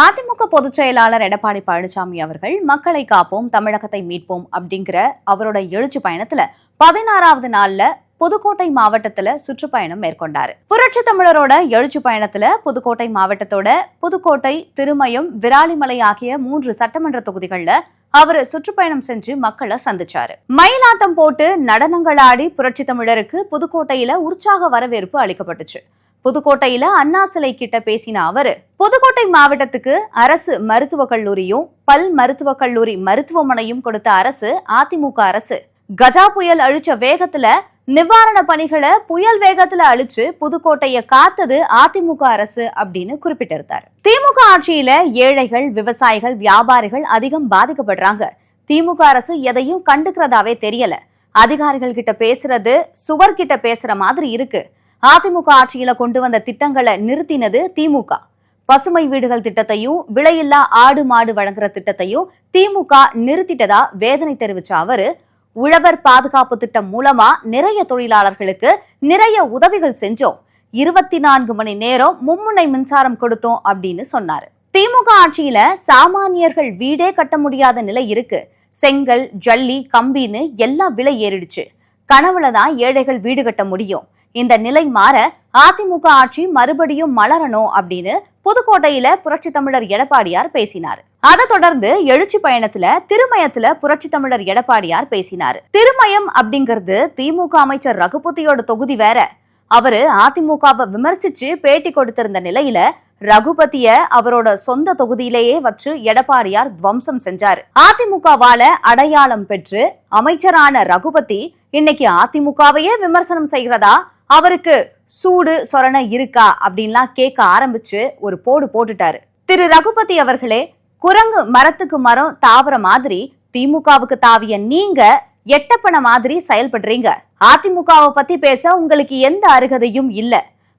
அதிமுக பொதுச் செயலாளர் எடப்பாடி பழனிசாமி அவர்கள் மக்களை காப்போம் தமிழகத்தை மீட்போம் அப்படிங்கிற அவரோட எழுச்சி பயணத்துல பதினாறாவது நாள்ல புதுக்கோட்டை மாவட்டத்துல சுற்றுப்பயணம் மேற்கொண்டாரு. புரட்சி தமிழரோட எழுச்சி பயணத்துல புதுக்கோட்டை மாவட்டத்தோட புதுக்கோட்டை திருமயம் விராலிமலை ஆகிய மூன்று சட்டமன்ற தொகுதிகள்ல அவர் சுற்றுப்பயணம் செஞ்சு மக்களை சந்திச்சாரு. மயிலாட்டம் போட்டு நடனங்கள் ஆடி புரட்சி தமிழருக்கு புதுக்கோட்டையில உற்சாக வரவேற்பு அளிக்கப்பட்டுச்சு. புதுக்கோட்டையில அண்ணா சிலை கிட்ட பேசின அவரு புதுக்கோட்டை மாவட்டத்துக்கு அரசு மருத்துவக் கல்லூரியும் பல் மருத்துவக் கல்லூரி மருத்துவமனையும் கொடுத்த அரசு அதிமுக அரசு. கஜா புயல் அழிச்ச வேகத்துல நிவாரண பணிகளை புயல் வேகத்துல அழிச்சு புதுக்கோட்டைய காத்தது அதிமுக அரசு அப்படின்னு குறிப்பிட்டிருந்தார். திமுக ஆட்சியில ஏழைகள் விவசாயிகள் வியாபாரிகள் அதிகம் பாதிக்கப்படுறாங்க. திமுக அரசு எதையும் கண்டுக்கிறதாவே தெரியல. அதிகாரிகள் கிட்ட பேசுறது சுவர் கிட்ட பேசுற மாதிரி இருக்கு. அதிமுக ஆட்சியில கொண்டு வந்த திட்டங்களை நிறுத்தினது திமுக. பசுமை வீடுகள் திட்டத்தையும் விலையில்லா ஆடு மாடு வழங்குற திட்டத்தையும் திமுக நிறுத்திட்டதா வேதனை தெரிவிச்ச அவரு. உழவர் பாதுகாப்பு திட்டம் மூலமா நிறைய தொழிலாளர்களுக்கு நிறைய உதவிகள் செஞ்சோம். இருபத்தி நான்கு மணி நேரம் மும்முனை மின்சாரம் கொடுத்தோம் அப்படின்னு சொன்னாரு. திமுக ஆட்சியில சாமானியர்கள் வீடே கட்ட முடியாத நிலை இருக்கு. செங்கல் ஜல்லி கம்பின்னு எல்லாம் விலை ஏறிடுச்சு. கனவுல தான் ஏழைகள் வீடு கட்ட முடியும். இந்த நிலை மாற அதிமுக ஆட்சி மறுபடியும் மலரணும் அப்படின்னு புதுக்கோட்டையில புரட்சி தமிழர் எடப்பாடியார் பேசினார். அதை தொடர்ந்து எழுச்சி பயணத்துல திருமயத்துல புரட்சி தமிழர் எடப்பாடியார் பேசினார். திருமயம் அப்படிங்கிறது திமுக அமைச்சர் ரகுபதியோட தொகுதி வேற. அவரு அதிமுகவை விமர்சிச்சு பேட்டி கொடுத்திருந்த நிலையில ரகுபதிய அவரோட சொந்த தொகுதியிலேயே வச்சு எடப்பாடியார் துவம்சம் செஞ்சார். அதிமுகவால அடையாளம் பெற்று அமைச்சரான ரகுபதி இன்னைக்கு அதிமுகவையே விமர்சனம் செய்கிறதா அவருக்கு சூடு சொரண இருக்கா அப்படின்லாம் கேட்க ஆரம்பிச்சு ஒரு போடு போட்டுட்டாரு. திரு. ரகுபதி அவர்களே குரங்கு மரத்துக்கு மரம் தாவர மாதிரி திமுகவுக்கு தாவிய நீங்க எட்டப்பன மாதிரி செயல்படுறீங்க. அதிமுகவை பத்தி பேச உங்களுக்கு எந்த அருகதையும் இல்ல.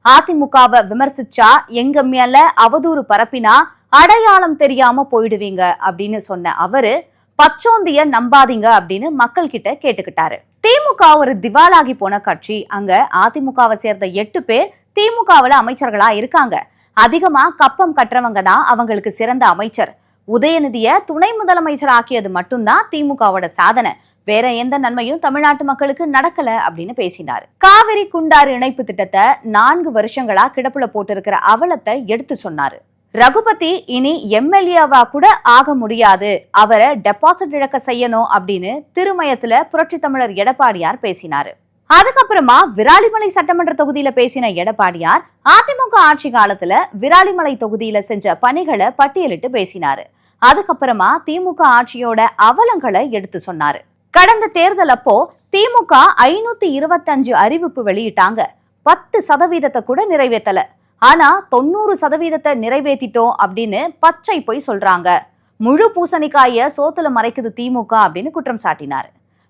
அதிமுகவை விமர்சிச்சா எங்க மேல அவதூறு பரப்பினா அடையாளம் தெரியாம போயிடுவீங்க அப்படின்னு சொன்ன அவரு பச்சோந்திய நம்பாதீங்க அப்படின்னு மக்கள் கிட்ட கேட்டுக்கிட்டாரு. திமுக ஒரு திவாலாகி போன கட்சி. அங்க அதிமுகவை சேர்ந்த எட்டு பேர் திமுகவுல அமைச்சர்களா இருக்காங்க. அதிகமா கப்பம் கட்டுறவங்க தான் அவங்களுக்கு சிறந்த அமைச்சர். உதயநிதிய துணை முதலமைச்சர் ஆக்கியது மட்டும்தான் திமுகவோட சாதனை. வேற எந்த நன்மையும் தமிழ்நாட்டு மக்களுக்கு நடக்கல அப்படின்னு பேசினார். காவிரி குண்டாறு இணைப்பு திட்டத்தை நான்கு வருஷங்களா கிடப்புல போட்டிருக்கிற அவலத்தை எடுத்து சொன்னாரு. ரகுபதி இனி எம்எல்ஏவா கூட ஆக முடியாது. அவரை டெபாசிட் இழக்க செய்யணும் அப்படின்னு திருமயத்துல புரட்சி தமிழர் எடப்பாடியார் பேசினாரு. அதுக்கப்புறமா விராலிமலை சட்டமன்ற தொகுதியில பேசின எடப்பாடியார் அதிமுக ஆட்சி காலத்துல விராலிமலை தொகுதியில செஞ்ச பணிகளை பட்டியலிட்டு பேசினாரு. அதுக்கப்புறமா திமுக ஆட்சியோட அவலங்களை எடுத்து சொன்னாரு. கடந்த தேர்தல் அப்போ திமுக ஐநூத்தி இருபத்தஞ்சு அறிவிப்பு வெளியிட்டாங்க. பத்து சதவீதத்தை கூட நிறைவேற்றல ஆனா தொண்ணூறு சதவீதத்தை நிறைவேற்றிட்டோம் அப்படின்னு பச்சை போய் சொல்றாங்க. முழு பூசணிக்காய சோத்துல மறைக்குது திமுக அப்படின்னு குற்றம் சாட்டினார்.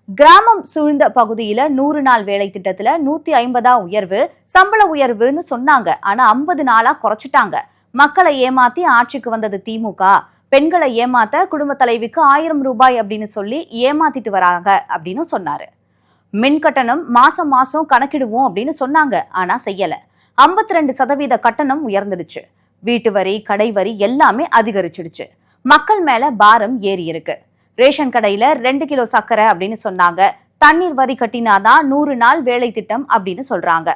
கிராமம் சூழ்ந்த பகுதியில நூறு நாள் வேலை திட்டத்துல நூத்தி ஐம்பதா உயர்வு சம்பள உயர்வுன்னு சொன்னாங்க. ஆனா ஐம்பது நாளா குறைச்சிட்டாங்க. மக்களை ஏமாத்தி ஆட்சிக்கு வந்தது திமுக. பெண்களை ஏமாத்த குடும்ப தலைவிக்கு ஆயிரம் ரூபாய் அப்படின்னு சொல்லி ஏமாத்திட்டு வராங்க அப்படின்னு சொன்னாரு. மின் கட்டணம் மாசம் மாசம் கணக்கிடுவோம் அப்படின்னு சொன்னாங்க. ஆனா செய்யலை. ஐம்பத்தி ரெண்டு சதவீத கட்டணம் உயர்ந்துடுச்சு. வீட்டு வரி கடை வரி எல்லாமே அதிகரிச்சிடுச்சு. மக்கள் மேல பாரம் ஏறி இருக்கு. ரேஷன் கடையில ரெண்டு கிலோ சர்க்கரை அப்படின்னு சொன்னாங்க. தண்ணீர் வரி கட்டினாதான் நூறு நாள் வேலை திட்டம் அப்படின்னு சொல்றாங்க.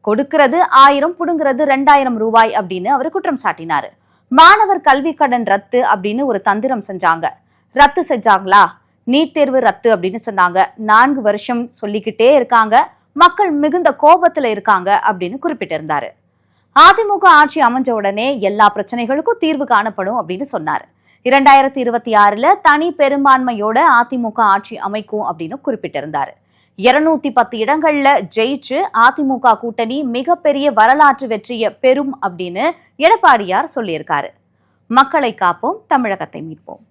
கொடுக்கிறது ஆயிரம் புடுங்கிறது ரெண்டாயிரம் ரூபாய் அப்படின்னு அவர் குற்றம் சாட்டினாரு. மாணவர் கல்வி கடன் ரத்து அப்படின்னு ஒரு தந்திரம் செஞ்சாங்க. ரத்து செஞ்சாங்களா? நீட் தேர்வு ரத்து அப்படின்னு சொன்னாங்க. நான்கு வருஷம் சொல்லிக்கிட்டே இருக்காங்க. மக்கள் மிகுந்த கோபத்துல இருக்காங்க அப்படின்னு குறிப்பிட்டிருந்தாரு. அதிமுக ஆட்சி அமைஞ்ச உடனே எல்லா பிரச்சனைகளுக்கும் தீர்வு காணப்படும் அப்படின்னு சொன்னார். இரண்டாயிரத்தி இருபத்தி ஆறுல தனி பெரும்பான்மையோட அதிமுக ஆட்சி அமைக்கும் அப்படின்னு குறிப்பிட்டிருந்தாரு. இருநூத்தி பத்து இடங்கள்ல ஜெயிச்சு அதிமுக கூட்டணி மிகப்பெரிய வரலாற்று வெற்றியை பெறும் அப்படின்னு எடப்பாடியார் சொல்லியிருக்காரு. மக்களை காப்போம் தமிழகத்தை மீட்போம்.